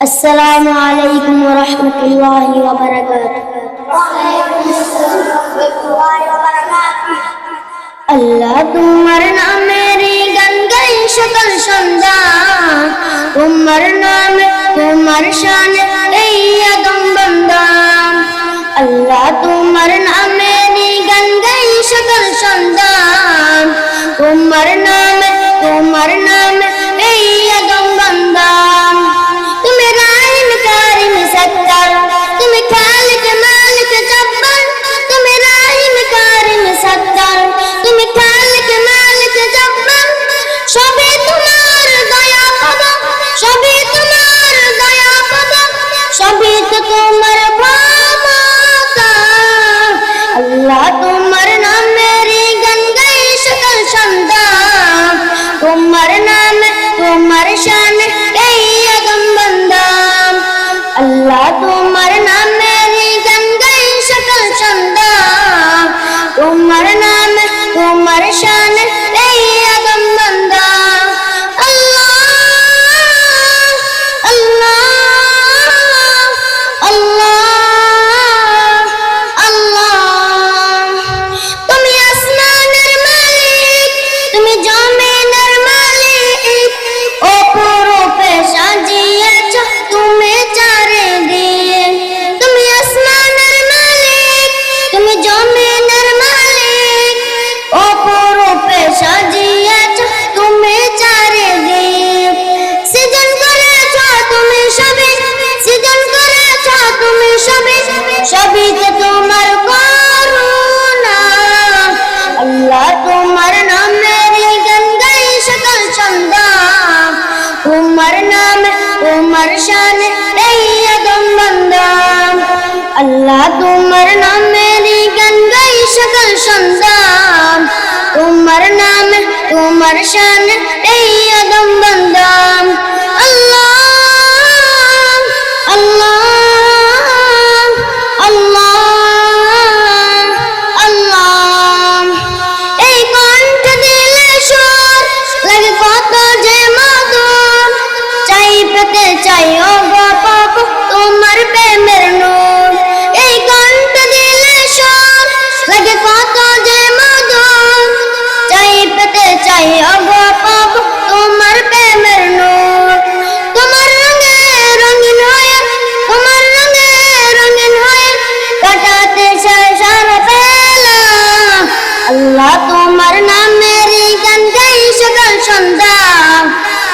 السلام عليكم ورحمة الله وبركاته আল্লাহ তোমার নামেরই গান গাই সকাল সন্ধ্যা তোমার নামে তোমার শানে এই আদম বান্দা আল্লাহ তোমার নামেরই গান গাই সকাল সন্ধ্যা তোমার নামে তোমার নামে এই আদম সবই তোমার আল্লাহ তোমার নামেরই গান গাই সকাল সন্ধ্যা তোমার নামে তোমার শান এই আদম বান্দা আল্লাহ তোমার নামেরই গান গাই সকাল সন্ধ্যা তোমার নামে সবে সবই তো তোমার করুণা। আল্লাহ তোমার নামের গান গাই সকাল সন্ধ্যা। তোমার নামে, তোমার শান এই আদম বান্দা। আল্লাহ তোমার নামের গান গাই সকাল সন্ধ্যা। তোমার নামে, তোমার শান আল্লাহ তোমার নামের গান সকাল সন্ধ্যা।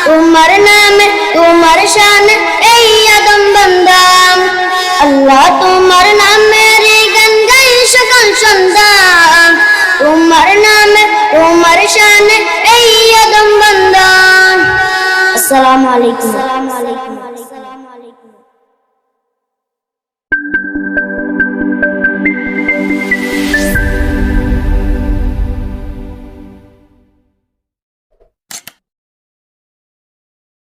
তোমার নামে, তোমার শান এই আদম বান্দা। আল্লাহ তোমার নামের গান সকাল সন্ধ্যা। তোমার নামে, তোমার শান এই আদম বান্দা। আসসালামু আলাইকুম।